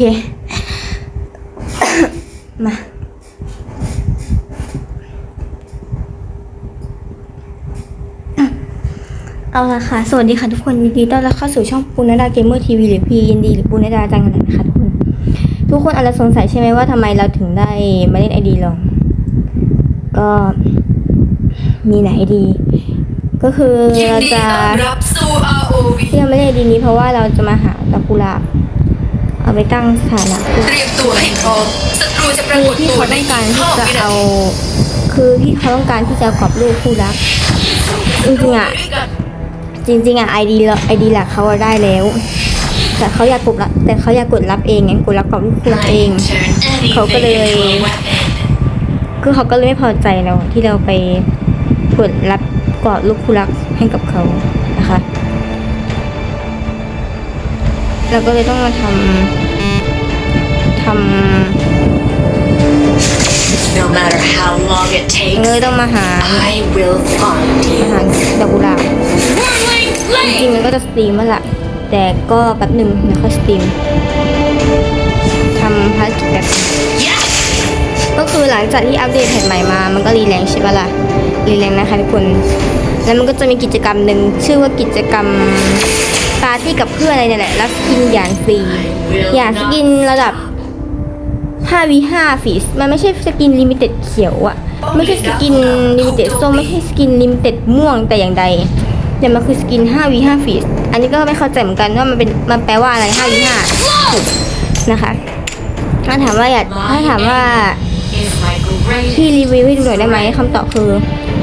เค มาเอาละค่ะ สวัสดีค่ะทุกคนยินดีต้อนรับเข้าสู่ช่องปูนดาเกมเมอร์ทีวีหรือพียินดีหรือปูนดาจังกันนะคะทุกคน ทุกคนอาจจะสงสัยใช่ไหมว่าทำไมเราถึงได้มาเล่นไอดีลอง ก็มีหลายไอดี ก็คือยินเราดีจะต้อนรับสู่ ROV ที่เราไม่เล่นไอดีนี้เพราะว่าเราจะมาหาดอกกุหลาบ เอาไปตั้งสถานะคือเตรียมตัวให้พร้อมศัตรูจะปรากฏที่ตัวเขาในต้องอีการกที่ห้าจะวินาเอาทีคือที่เขาต้องการที่จะกรอบรูปคู่รัก จริงๆอะด้วยกันจริงๆอะไอดีไอดีหลักเขาอะได้แล้ว แต่เขาอยากกดรับแต่เขาอยากกดรับเองไงกดรับกรอบรูปคู่รักเอง Turn anything เขาก็เลย into a weapon คือเขาก็เลยไม่พอใจเราที่เราไปกดรับกรอบรูปคู่รักให้กับเขานะคะ เราก็เลยต้องมาทำทำ No matter how long it เล takes ยต้องมาหา I will find อา you หารดอกกุหลาบ Whirling จริงๆมันก็จะสตรีมแล้วล่ะ แต่ก็แป๊บหนึ่งเดี๋ยวค่อยสตรีมทำภารกิจแบบ Yes ก็คือหลังจากที่อัปเดตแผ่นใหม่มา มันก็รีแรงใช่ปะล่ะ รีแรงนะคะทุกคน แล้วมันก็จะมีกิจกรรมหนึ่งชื่อว่ากิจกรรม ปาร์ตี้กับเพื่อนอะไรเนี่ยแหละรับสกินอย่างฟรีอย่างสกินระดับ 5 v 5 ฟีสมันไม่ใช่สกินลิมิเต็ดเขียวอะไม่ใช่สกินลิมิเต็ดส้มไม่ใช่สกินลิมิเต็ดม่วงแต่อย่างใดแต่มันคือสกิน 5 v 5 ฟีสอันนี้ก็ไม่เข้าใจเหมือนกันว่ามันเป็นมันแปลว่าอะไร 5 v 5 นะคะถ้าถามว่าอยากถ้าถามว่า พี่รีวิวให้ดูหน่อยได้ไหมคำตอบคือ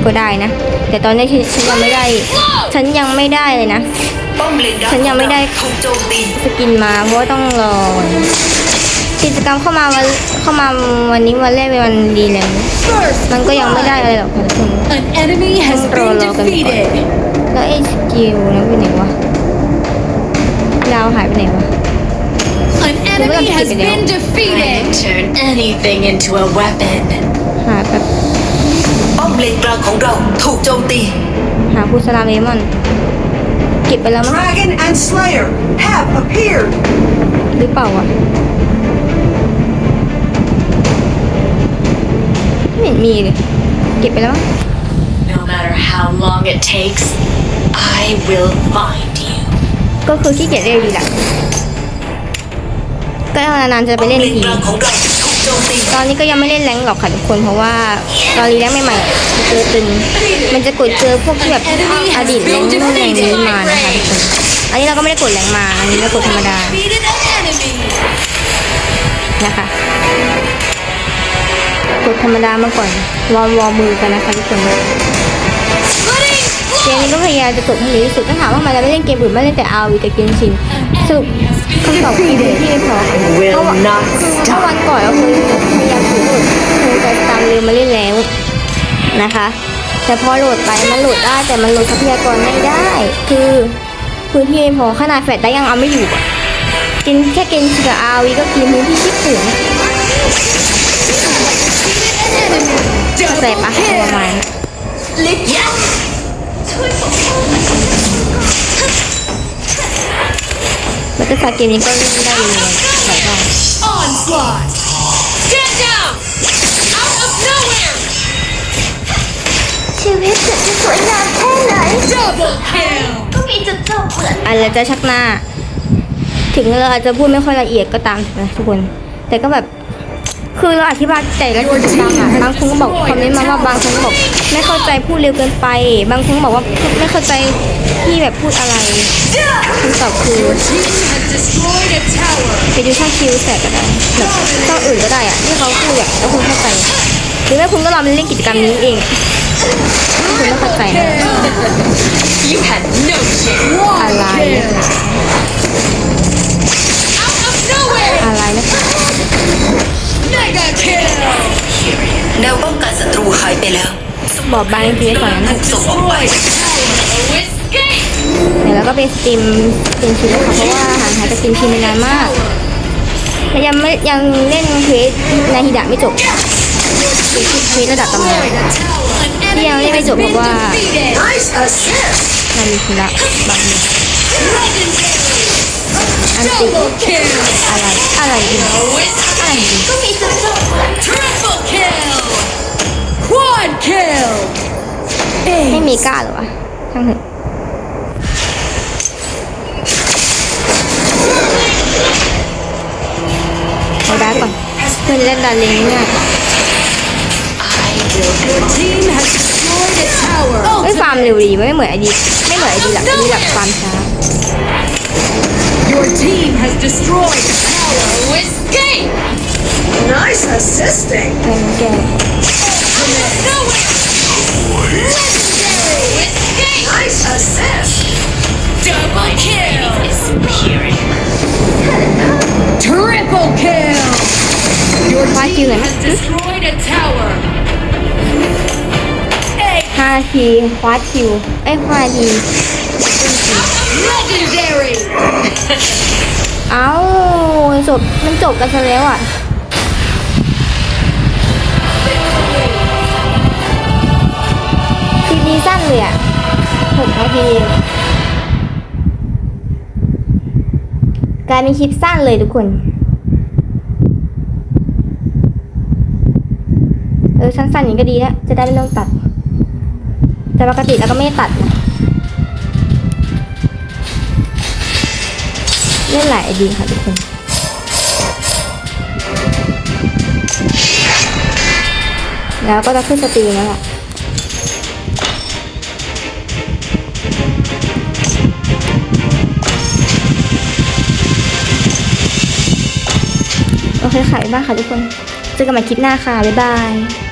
ก็ได้นะ แต่ตอนนี้ฉันฉันยังไม่ได้ ฉันยังไม่ได้เลยนะป้อมเลนดักฉันยังไม่ได้ถูกโจมตีสกินมาเพราะว่าต้องรอกิจกรรมเข้ามาวันเข้ามาวันนี้วันแรกเป็นวันดีเลยมันก็ยังไม่ได้อะไรหรอกค่ะทุกคน An enemy has Roll been over the defeated. แล้วไอ้สกิลนั้นไปไหนวะดาวหายไปไหนวะ An enemy has keep it been I defeated. Turn anything into a weapon หาแบบป้อมเลนกลางของเราถูกโจมตี หาคูสลามเลมอน เก็บไปแล้วมั้ง Dragon and Slayer have appeared. หรือเปล่าวะไม่เห็นมีเลย เก็บไปแล้วมั้ง No matter how long it takes I will find you ก็คือขี้เกียจเล่นดีแหละก็นานๆจะไปเล่นป้อมทีกลางของเราถูกโจม ตอนนี้ก็ยังไม่เล่นแรงหรอกค่ะทุกคนเพราะว่าตอนรีแรงใหม่ๆเจอเป็นมันจะกดเจอพวกที่แบบอดีตแรงนู่นแรงนี้มานะคะทุกคนอันนี้เราก็ไม่ได้กดแรงมาอันนี้เรากดธรรมดานะคะกดธรรมดามาก่อนวอร์มวอร์มมือกันนะคะทุกคน เกมนี้ก็พยายามจะจบให้เร็วที่สุดถ้าถามว่าทำไมเราไม่เล่นเกมอื่นไม่เล่นแต่อาวีกับเกมชินสรุปคำตอบคือที่ไม่พอเพราะว่าเมื่อวันก่อนเราเคยพยายามถือโหลดโหลดแต่ตามเร็วมาเล่นแล้วนะคะ แต่พอโหลดไปมันโหลดได้แต่มันโหลดทรัพยากรไม่ได้ คือพื้นที่ไม่พอขนาดแฟลชได้ยังเอาไม่อยู่กินแค่กินชิกับอาวีก็กินพื้นที่ที่สูงเข้าใจปะประมาณ แล้วก็สาเกมนี้ก็เล่นได้เลยหลายรอบ Onslaught. Get down Out of nowhere ชีวิตจะสวยงามแค่ไหน Double kill. ก็มีจุดจบเหมือนอันเราจะชักหน้า ถึงเราอาจจะพูดไม่ค่อยละเอียดก็ตามนะทุกคน แต่ก็แบบ คือเราอธิบายแต่ละกิจกรรมอะบางคนก็บอกคอมเมนต์มาว่าบางคนก็บอกไม่เข้าใจพูดเร็วเกินไป บางคนก็บอกว่าไม่เข้าใจที่แบบพูดอะไรคำตอบคือไปดูช่องคิวแสกก็ได้แบบช่องอื่นก็ได้อะที่เขาพูดแบบแล้วคุณเข้าใจหรือไม่คุณก็ลองเล่นกิจกรรมนี้เองคุณไม่เข้าใจนะอะไร ไปแล้วบอบบางจริงๆก่อนนั้นถูกส่งออกไป Oh, escape. เดี๋ยวเราก็ไปสตรีมสตรีมชินค่ะเพราะว่าห่างหายจากสตรีมชินไปนานมากแต่ยังไม่ยังเล่นเควสนาฮิดะไม่จบเควสระดับตำนาน An Yeah, enemy let me has go, been Baba. defeated. Nice assist. นามีธุระบางอย่าง Legendary. อันติ Double kill. อะไรอะไรดีอะไรดีก็มีจุดจบ Triple kill. Quad kill. ไม่มีกล้าเหรอวะช่างเถอะเอาได้ก่อนเพื่อนจะเล่นดาริงง่าย Your team has destroyed a tower. เอ้ยฟาร์มเร็วดีไม่เหมือนไอดีไม่เหมือนไอดีหลักไอดีหลักฟาร์มช้า Your team has destroyed a tower. Escape. Nice assisting. แกงแก Triple kill. Your ฟาดคิวหน่อยไหม has destroyed a tower. Hey, ห้านาทีคว้าคิวเอ้ยห้านาที legendary. เอ้าจบมันจบกันซะแล้วอะ คลิปนี้สั้นเลยอะหกนาที กลายเป็นคลิปสั้นเลยทุกคน เออสั้นๆอย่างนี้ก็ดีแล้วจะได้ไม่ต้องตัด แต่ปกติเราก็ไม่ตัดนะเล่นหลายไอดีค่ะทุกคนแล้วก็จะขึ้นสตรีมแล้วล่ะ เคค่ะบ๊ายบ้างค่ะทุกคน เจอกันใหม่คลิปหน้าค่ะ บ๊ายบาย